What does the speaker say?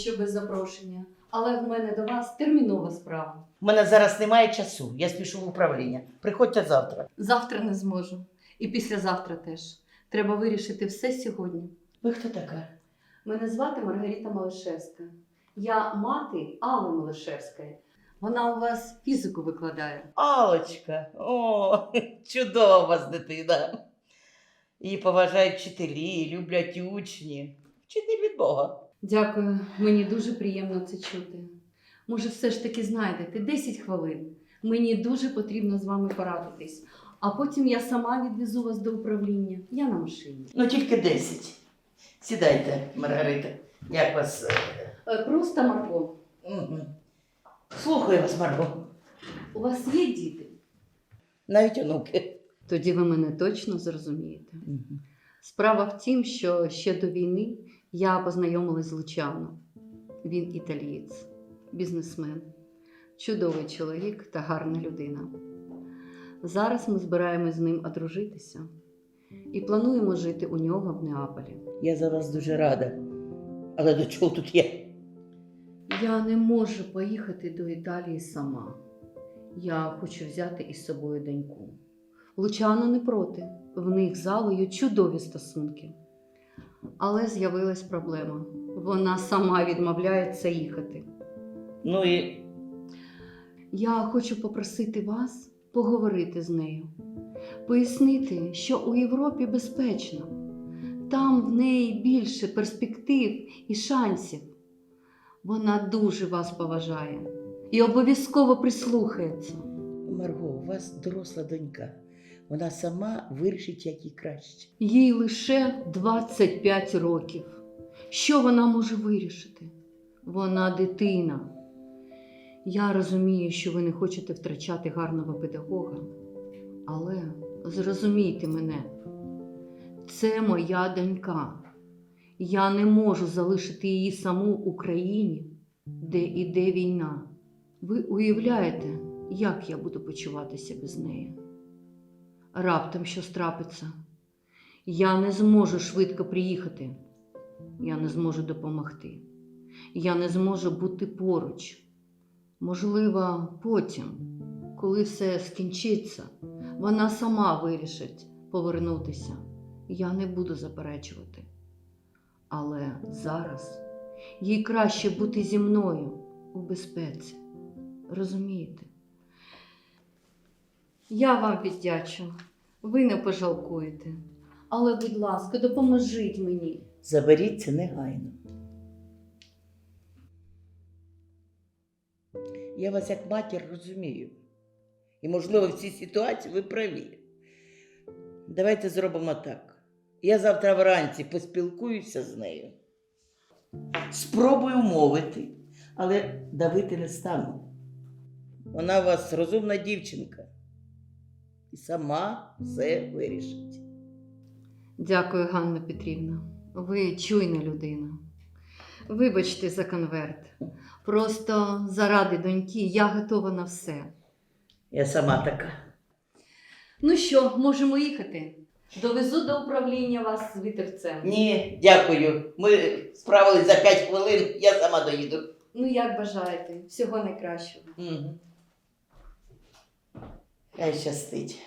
Петрівна, вибачте, що без запрошення, але в мене до вас термінова справа. У мене зараз немає часу. Я спішу в управління. Приходьте завтра. Завтра не зможу. І післязавтра теж. Треба вирішити все сьогодні. Ви хто така? Мене звати Маргарита Малишевська. Я мати Алли Малишевської. Вона у вас фізику викладає. Алочка. О, чудова у вас дитина. Її поважають вчителі, люблять учні. Вчитель від Бога. Дякую, мені дуже приємно це чути. Може, все ж таки знайдете 10 хвилин. Мені дуже потрібно з вами порадитись. А потім я сама відвезу вас до управління. Я на машині. Ну, тільки 10. Сідайте, Маргарита. Як вас? е, Е, Просто Марко, мгм. Слухаю вас, Марго. у вас є діти? Навіть онуки. Тоді ви мене точно зрозумієте. Справа в тім, що ще до війни я познайомилась з Лучано. Він італієць, бізнесмен, чудовий чоловік та гарна людина. Зараз ми збираємось з ним одружитися і плануємо жити у нього в Неаполі. Я за вас дуже рада. Але до чого тут я? Я не можу поїхати до Італії сама. Я хочу взяти із собою доньку. Лучано не проти, в них з Алею чудові стосунки. Але з'явилась проблема. Вона сама відмовляється їхати. Ну і Я хочу попросити вас поговорити з нею, пояснити, що у Європі безпечно, там в неї більше перспектив і шансів. Вона дуже вас поважає і обов'язково прислухається. Марго, у вас доросла донька. Вона сама вирішить, як їй краще. Їй лише 25 років. Що вона може вирішити? Вона дитина. Я розумію, що ви не хочете втрачати гарного педагога, але зрозумійте мене, це моя донька. Я не можу залишити її саму Україні, де іде війна. Ви уявляєте, як я буду почуватися без неї? Раптом щось трапиться. Я не зможу швидко приїхати. Я не зможу допомогти. Я не зможу бути поруч. Можливо, потім, коли все скінчиться, вона сама вирішить повернутися. Я не буду заперечувати. Але зараз їй краще бути зі мною у безпеці. Розумієте? Я вам віддячу. Ви не пожалкуєте. Але, будь ласка, допоможіть мені. Заберіться негайно. Я вас як матір розумію. І, можливо, в цій ситуації ви праві. Давайте зробимо так. Я завтра вранці поспілкуюся з нею. Спробую мовити, але давити не стану. Вона у вас розумна дівчинка. І сама все вирішить. Дякую, Ганна Петрівна. Ви чуйна людина. Вибачте за конверт. Просто заради доньки я готова на все. Я сама така. Ну що, можемо їхати? Довезу до управління вас з вітерцем. Ні, дякую. Ми справились за 5 хвилин, я сама доїду. Ну, як бажаєте, всього найкращого. Угу. Хай щастить.